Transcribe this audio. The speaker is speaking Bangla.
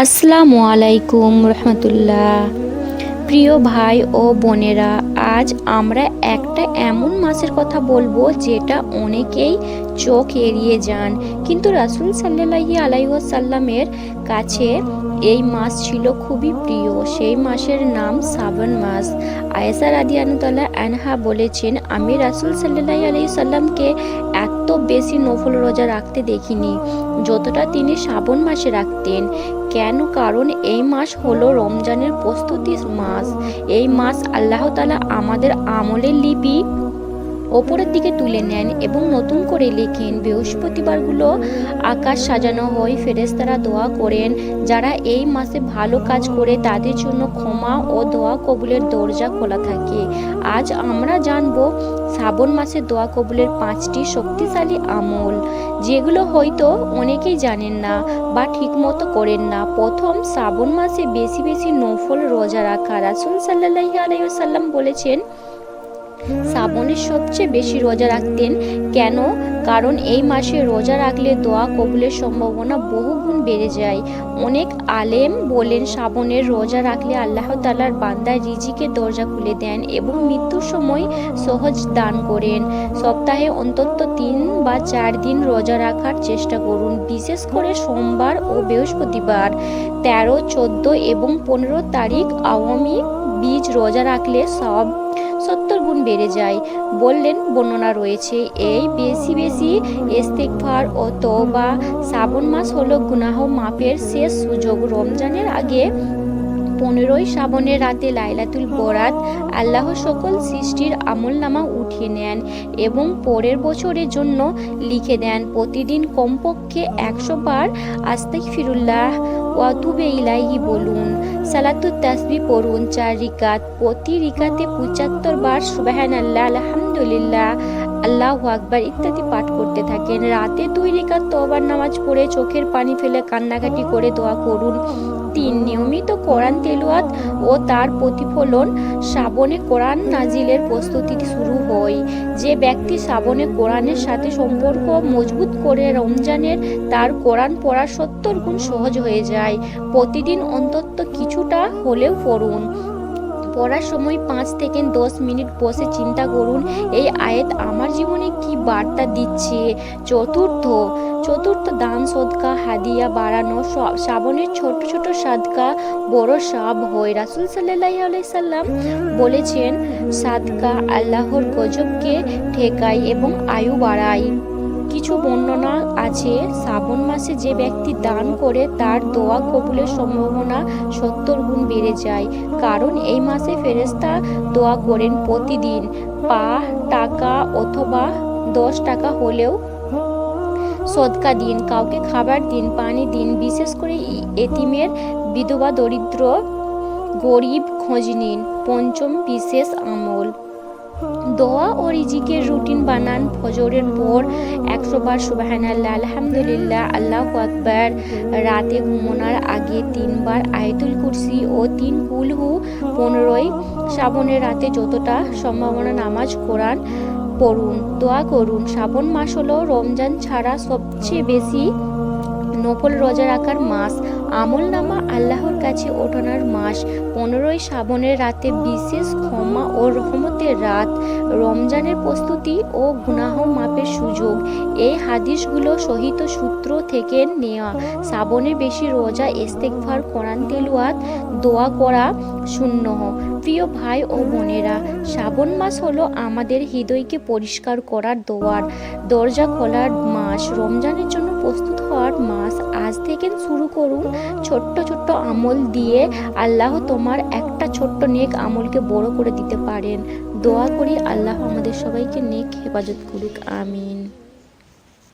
আসসালামু আলাইকুম রহমতুল্লাহ। প্রিয় ভাই ও বোনেরা, আজ আমরা একটা এমন মাসের কথা বলব যেটা অনেকেই চোখ এড়িয়ে যান। কিন্তু রাসুল সাল্লাহি আলাইসাল্লামের কাছে এই মাস ছিল খুবই প্রিয়। সেই মাসের নাম শ্রাবণ মাস আয়েসা রাদিয়ানুতাল্লাহ আনহা বলেছেন, আমি রাসুল সাল্লাহ আলাই সাল্লামকে এত বেশি নফল রোজা রাখতে দেখিনি, যতটা তিনি শ্রাবণ মাসে রাখতেন। কেন? কারণ এই মাস হলো রমজানের প্রস্তুতির মাস। এই মাস আল্লাহ তালা আমাদের আমলের লিপি ওপরের দিকে তুলে নেন এবং নতুন করে লেখেন, বৃহস্পতিবারগুলো আকাশ সাজানো হয় ফেরেস্তারা দোয়া করেন, যারা এই মাসে ভালো কাজ করে তাদের জন্য ক্ষমা ও দোয়া কবুলের দরজা খোলা থাকে। আজ আমরা জানব শ্রাবণ মাসে দোয়া কবুলের পাঁচটি শক্তিশালী আমল, যেগুলো হয়তো অনেকেই জানেন না বা ঠিকমতো করেন না। প্রথম, শ্রাবণ মাসে বেশি বেশি নফল রোজা রাখা। রাসুল সাল্লাহ আলাইসাল্লাম বলেছেন শ্রাবণের সবচেয়ে বেশি রোজা রাখতেন। কেন? কারণ এই মাসে রোজা রাখলে দোয়া কবুলের সম্ভাবনা বহুগুণ বেড়ে যায়। অনেক আলেম বলেন, শ্রাবণের রোজা রাখলে আল্লাহ তালার বান্দায় রিজিকে দরজা খুলে দেন এবং মৃত্যুর সময় সহজ দান করেন। সপ্তাহে অন্তত তিন বা চার দিন রোজা রাখার চেষ্টা করুন, বিশেষ করে সোমবার ও বৃহস্পতিবার। তেরো, চোদ্দ এবং পনেরো তারিখ আওয়ামী বীজ রোজা রাখলে সব সত্তর গুণ বেড়ে যায়। বললেন, বর্ণনা রয়েছে, এই বেশি বেশি ইস্তেকফার ও বা শ্রাবণ মাস হলো গুনাহ মাপের শেষ সুযোগ। রমজানের আগে পনেরোই শ্রাবণের রাতে লাইলাতুল বরাত আল্লাহ সকল সৃষ্টির আমল নামা উঠিয়ে নেন এবং পরের বছরের জন্য লিখে দেন। প্রতিদিন কমপক্ষে একশো বার আস্তাক ফিরুল্লাহ ওয়াতুবে ইলাহি বলুন। সালাতুত তাসবি পড়ুন চার রিকাত। প্রতি রিকাতে পঁচাত্তর বার সুবাহান আল্লাহ আলহামদুলিল্লাহ। আল্লাহ আকবার ইত্যাদি পাঠ করতে থাকেন। রাতে দুই রিকাত তোবার নামাজ পড়ে চোখের পানি ফেলে কান্নাকাটি করে দোয়া করুন। তিন, নিয়মিত কোরআন তেলুয়াত ও তার প্রতিফলন শ্রাবণে কোরআন নাজিলের প্রস্তুতি শুরু হয়। যে ব্যক্তি শ্রাবণে কোরআনের সাথে সম্পর্ক মজবুত করে রমজানের তার কোরআন পড়া সত্তর গুণ সহজ হয়ে যায়। প্রতিদিন অন্তত কিছুটা হলেও পড়ুন। পড়ার সময় পাঁচ থেকে দশ মিনিট বসে চিন্তা করুন, এই আয়াত আমার জীবনে কি বার্তা দিচ্ছে? চতুর্থ চতুর্থ দান সদকা, হাদিয়া বাড়ানো শ্রাবণের ছোট ছোট সাদকা, বড় সাব হয়। রাসুল সাল্লাহ সাল্লাম বলেছেন, সাদকা আল্লাহর গজবকে ঠেকায় এবং আয়ু বাড়ায়। কিছু বর্ণনা আছে। শ্রাবণ মাসে যে ব্যক্তি দান করে, তার দোয়া কবুলের সম্ভাবনা সত্তর গুণ বেড়ে যায়। কারণ এই মাসে ফেরেস্তা দোয়া করেন প্রতিদিন। পা টাকা অথবা দশ টাকা হলেও সদকা দিন, কাউকে খাবার দিন, পানি দিন, বিশেষ করে এতিমের বিধবা, দরিদ্র, গরিব খোঁজ নিন। পঞ্চম বিশেষ আমল। দোয়া ও রিজিকের রুটিন বানান ফজরের পর একশো বার সুবাহান আল্লাহ আলহামদুলিল্লাহ, আল্লাহ আকবর। রাতে ঘুমোনার আগে তিনবার আয়তুল কুরসি ও তিন কুলহু পনেরোই শ্রাবণের রাতে যতটা সম্ভাবনা নামাজ কোরআন পড়ুন, দোয়া করুন। শ্রাবণ মাস হলো রমজান ছাড়া সবচেয়ে বেশি নকল রোজা রাখার মাস। আমল নামা আল্লাহর কাছে ওঠানোর মাস পনেরোই শ্রাবণের রাতে বিশেষ ক্ষমা ও রহমতের রাত, রমজানের প্রস্তুতি ও গুনাহ মাপের সুযোগ। এই হাদিসগুলো সহিত সূত্র থেকে নেওয়া শ্রাবণে বেশি রোজা ইস্তেকভার কোরআন তেলুয়াত দোয়া করা শূন্য। প্রিয় ভাই ও বোনেরা, শ্রাবণ মাস হলো আমাদের হৃদয়কে পরিষ্কার করার দোয়ার। দরজা খোলার মাস, রমজানের জন্য প্রস্তুত হওয়ার মাস। আজ থেকে শুরু করুন ছোট্ট ছোট্ট আমল দিয়ে আল্লাহ তোমার একটা ছোট্ট নেক আমলকে বড় করে দিতে পারেন। দোয়া করি আল্লাহ আমাদের সবাইকে নেক হেফাজত করুক, আমিন।